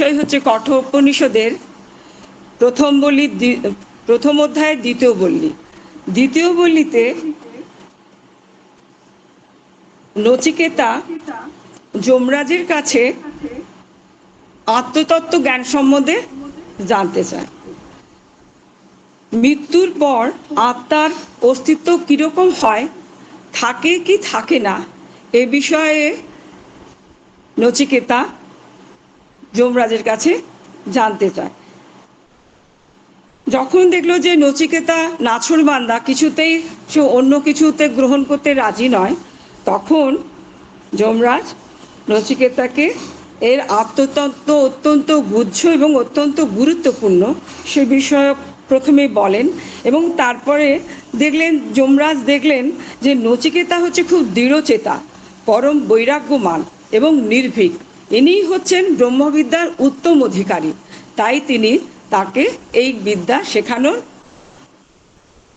বিষয় হচ্ছে কঠোপনিষদের প্রথম বলি প্রথম অধ্যায়ের দ্বিতীয় বল্লি দ্বিতীয় বল্লিতে নচিকেতা যমরাজের কাছে আত্মতত্ত্ব জ্ঞান সম্বন্ধে জানতে চায়। মৃত্যুর পর আত্মার অস্তিত্ব কীরকম হয়, থাকে কি থাকে না, এ বিষয়ে নচিকেতা যমরাজের কাছে জানতে চায়। যখন দেখল যে নচিকেতা নাছর বান্দা কিছুতেই, সে অন্য কিছুতে গ্রহণ করতে রাজি নয়, তখন যমরাজ নচিকেতাকে এর আত্মতত্ত্ব অত্যন্ত গুহ্য এবং অত্যন্ত গুরুত্বপূর্ণ সে বিষয়ে প্রথমে বলেন এবং তারপরে দেখলেন, যমরাজ দেখলেন যে নচিকেতা হচ্ছে খুব দৃঢ়চেতা, পরম বৈরাগ্যমান এবং নির্ভীক। ইনিই হচ্ছেন ব্রহ্মবিদ্যার উত্তম অধিকারী। তাই তিনি তাকে এই বিদ্যা শেখানোর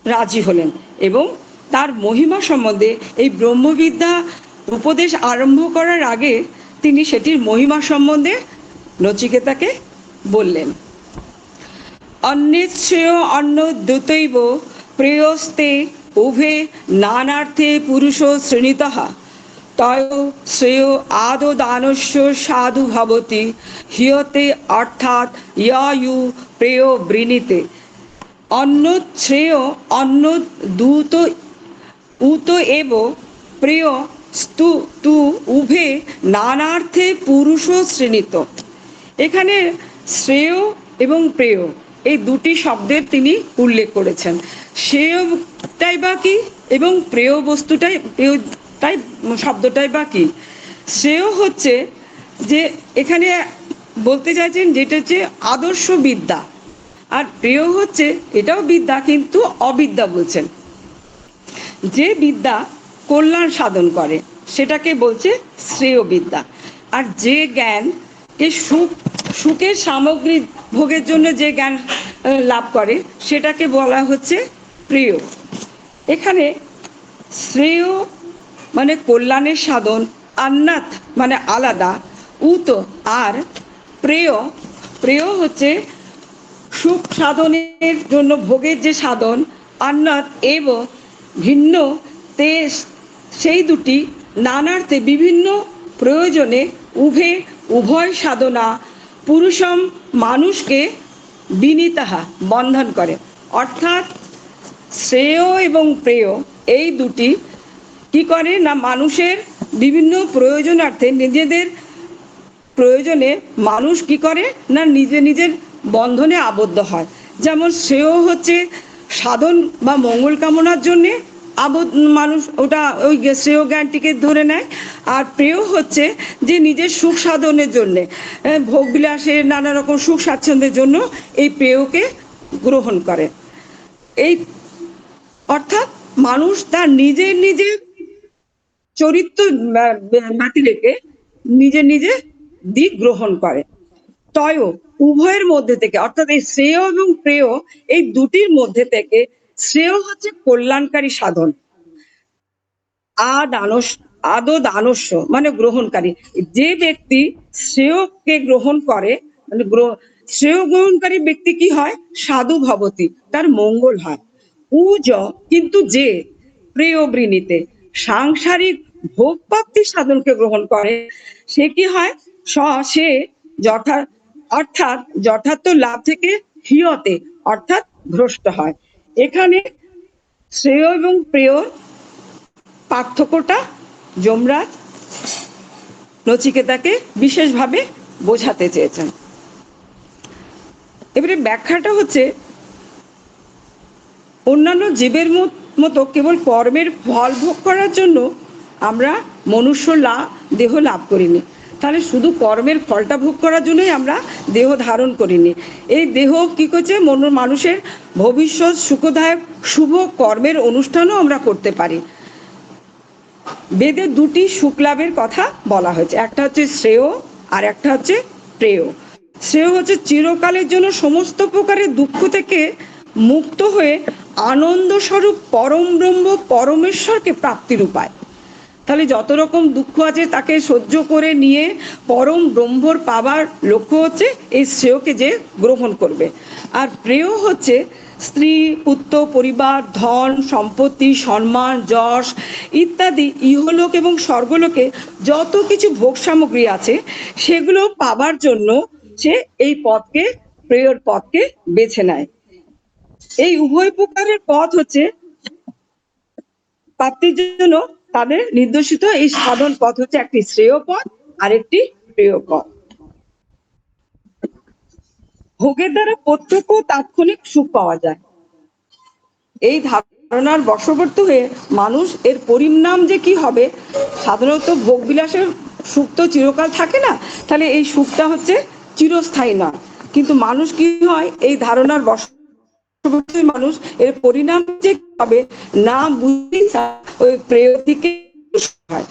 রাজি হলেন এবং তার মহিমা সম্বন্ধে এই ব্রহ্মবিদ্যা উপদেশ আরম্ভ করার আগে তিনি সেটির মহিমা সম্বন্ধে নচিকেতাকে বললেন অন্যেচ্ছেয় অন্য দ্যুতৈব প্রেয়স্তে উভে নানার্থে পুরুষ শ্রেণীতঃ। তয় শ্রেয় আদো দানস্য সাধু ভবতি, হিয়তে অর্থাৎ ইয়ু প্রেয় বৃণীতে। অন্য শ্রেয় অন্য দূত, উত এব প্রেয় স্তু, তু উভে নানার্থে পুরুষ শ্রেণীত। এখানে শ্রেয় এবং প্রেয়, এই দুটি শব্দের তিনি উল্লেখ করেছেন। শ্রেয়টাই বা কি? এবং প্রেয় বস্তুটাই প্রেয়টাই শব্দটাই বা কি? শ্রেয় হচ্ছে যে এখানে বলতে চাইছেন যেটা হচ্ছে আদর্শ বিদ্যা আর প্রেয় হচ্ছে এটাও বিদ্যা কিন্তু অবিদ্যা বলছেন। যে বিদ্যা কল্যাণ সাধন করে, সেটাকে বলছে শ্রেয় বিদ্যা আর যে জ্ঞানকে সুখ, সুখের সামগ্রী ভোগের জন্য যে জ্ঞান লাভ করে, সেটাকে বলা হচ্ছে প্রিয়। এখানে শ্রেয় মানে কল্যাণের সাধন, আন্নাত মানে আলাদা, উত আর প্রেয়। প্রেয় হচ্ছে সুখ সাধনের জন্য ভোগের যে সাধন, আন্নাত এব ভিন্ন তে সেই দুটি নানার্থে বিভিন্ন প্রয়োজনে উভে উভয় সাধনা পুরুষম মানুষকে বিনীতাহা বন্ধন করে। অর্থাৎ শ্রেয় এবং প্রেয় এই দুটি কি করে না মানুষের বিভিন্ন প্রয়োজনার্থে নিজেদের প্রয়োজনে মানুষ কি করে না নিজে নিজের বন্ধনে আবদ্ধ হয়? যেমন শ্রেয় হচ্ছে সাধন বা মঙ্গল কামনার জন্যে আবদ্ধ মানুষ ওটা ওই শ্রেয় জ্ঞানটিকে ধরে নেয়। আর প্রেয় হচ্ছে যে নিজের সুখ সাধনের জন্যে আহ, ভোগ বিলাসের নানা রকম সুখ স্বাচ্ছন্দ্যের জন্য এই প্রেয়কে গ্রহণ করে। এই অর্থাৎ মানুষ তার নিজের নিজের চরিত্র মাতি রেখে নিজে নিজে দিক গ্রহণ করে। তয় উভয়ের মধ্যে থেকে, অর্থাৎ এই শ্রেয় এবং প্রেয় এই দুটির মধ্যে থেকে শ্রেয় হচ্ছে কল্যাণকারী সাধন। আ দানস আদো দানস্য মানে গ্রহণকারী। যে ব্যক্তি শ্রেয়কে গ্রহণ করে মানে শ্রেয় গ্রহণকারী ব্যক্তি কি হয়? সাধু ভবতী, তার মঙ্গল হয়। উজ, কিন্তু যে প্রিয় বৃণীতে সাংসারিক ভোগ প্রাপ্তির সাধনকে গ্রহণ করে, সে কি হয়? স, সে যথা, অর্থাৎ যথার্থ লাভ থেকে হিয়তে, অর্থাৎ ভ্রষ্ট হয়। এখানে শ্রেয় এবং প্রেয় পার্থক্যটা যমরাজ নচিকেতাকে বিশেষভাবে বোঝাতে চেয়েছেন। এবারে ব্যাখ্যাটা হচ্ছে অন্যান্য জীবের মত- কেবল কর্মের ফল ভোগ করার জন্য আমরা মনুষ্য লা, দেহ লাভ করিনি। তাহলে শুধু কর্মের ফলটা ভোগ করার জন্যই আমরা দেহ ধারণ করিনি। এই দেহ কি করছে? মন মানুষের ভবিষ্যৎ সুখদায়ক, শুভ কর্মের অনুষ্ঠানও আমরা করতে পারি। বেদে দুটি সুখ লাভের কথা বলা হয়েছে। একটা হচ্ছে শ্রেয়, আর একটা হচ্ছে প্রেয়। শ্রেয় হচ্ছে চিরকালের জন্য সমস্ত প্রকারের দুঃখ থেকে মুক্ত হয়ে আনন্দ স্বরূপ পরম ব্রহ্ম পরমেশ্বরকে প্রাপ্তির উপায়। তাহলে যত রকম দুঃখ আছে তাকে সহ্য করে নিয়ে পরম ব্রহ্মর পাবার লক্ষ্য হচ্ছে এই শ্রেয়কে যে গ্রহণ করবে। আর প্রেয় হচ্ছে স্ত্রী, পুত্র, পরিবার, ধন, সম্পত্তি, সম্মান, যশ ইত্যাদি ইহলোক এবং স্বর্গলোকে যত কিছু ভোগ সামগ্রী আছে সেগুলো পাবার জন্য সে এই পথকে, প্রেয়র পথকে বেছে নেয়। এই উভয় প্রকারের পথ হচ্ছে প্রাপ্তির জন্য তাদের নির্দেশিত এই সাধন পথ হচ্ছে একটি শ্রেয় পথ আর একটি প্রেয় পথ। ভোগের দ্বারা প্রত্যক্ষ তাৎক্ষণিক সুখ পাওয়া যায়। এই ধারণার বশবর্তী হয়ে মানুষ এর পরিণাম যে কি হবে, সাধারণত ভোগ বিলাসের সুখ তো চিরকাল থাকে না, তাহলে এই সুখটা হচ্ছে চিরস্থায়ী নয়। কিন্তু মানুষ কি হয়, এই ধারণার বশ মানুষ এর পরিণাম যে হবে না বুঝে ওই প্রেয়তিকে হয়।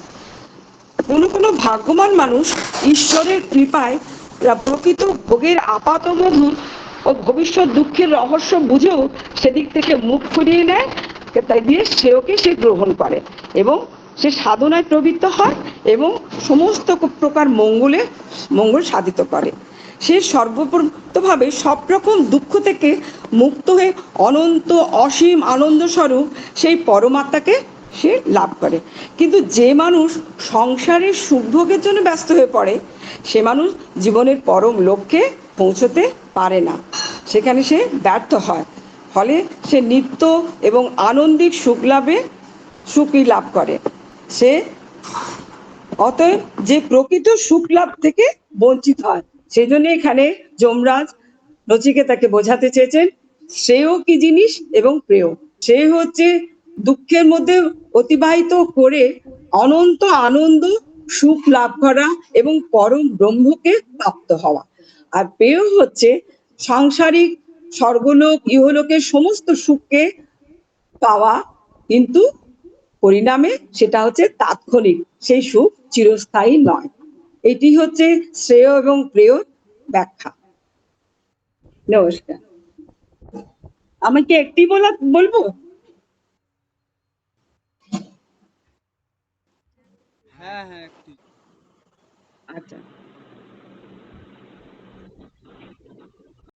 কোনো কোনো ভাগ্যবান মানুষ ঈশ্বরের কৃপায় প্রকৃত ভোগের আপাত ও ভবিষ্যৎ দুঃখের রহস্য বুঝেও সেদিক থেকে মুখ ফিরিয়ে নেয়, তাই দিয়ে সেওকে সে গ্রহণ করে এবং সে সাধনায় প্রবৃত্ত হয় এবং সমস্ত প্রকার মঙ্গলে মঙ্গল সাধিত করে। সে সর্বপ্রতভাবে সব রকম দুঃখ থেকে মুক্ত হয়ে অনন্ত অসীম আনন্দ স্বরূপ সেই পরমাত্মাকে সে লাভ করে। কিন্তু যে মানুষ সংসারের সুখভোগের জন্য ব্যস্ত হয়ে পড়ে, সে মানুষ জীবনের পরম লক্ষ্যে পৌঁছতে পারে না। সেখানে সে ব্যর্থ হয়। ফলে সে নিত্য এবং আনন্দিক সুখ লাভে, সুখই লাভ করে। সে অতএব যে প্রকৃত সুখ লাভ থেকে বঞ্চিত হয় সেই জন্য এখানে যমরাজ নচিকেতাকে বোঝাতে চেয়েছেন। শ্রেয় কি জিনিস এবং প্রেয়? সে হচ্ছে দুঃখের মধ্যে অতিবাহিত করে অনন্ত আনন্দ, সুখ লাভ করা এবং পরম ব্রহ্মকে প্রাপ্ত হওয়া। আর প্রেয় হচ্ছে সাংসারিক স্বর্গলোক, ইহলোকের সমস্ত সুখকে পাওয়া, কিন্তু পরিণামে সেটা হচ্ছে তাৎক্ষণিক। সেই সুখ চিরস্থায়ী নয়। এটি হচ্ছে শ্রেয় এবং প্রেয় ব্যাখ্যা। নমস্কার। আমাকে কি একটি বলা বলব? হ্যাঁ হ্যাঁ একটি। আচ্ছা।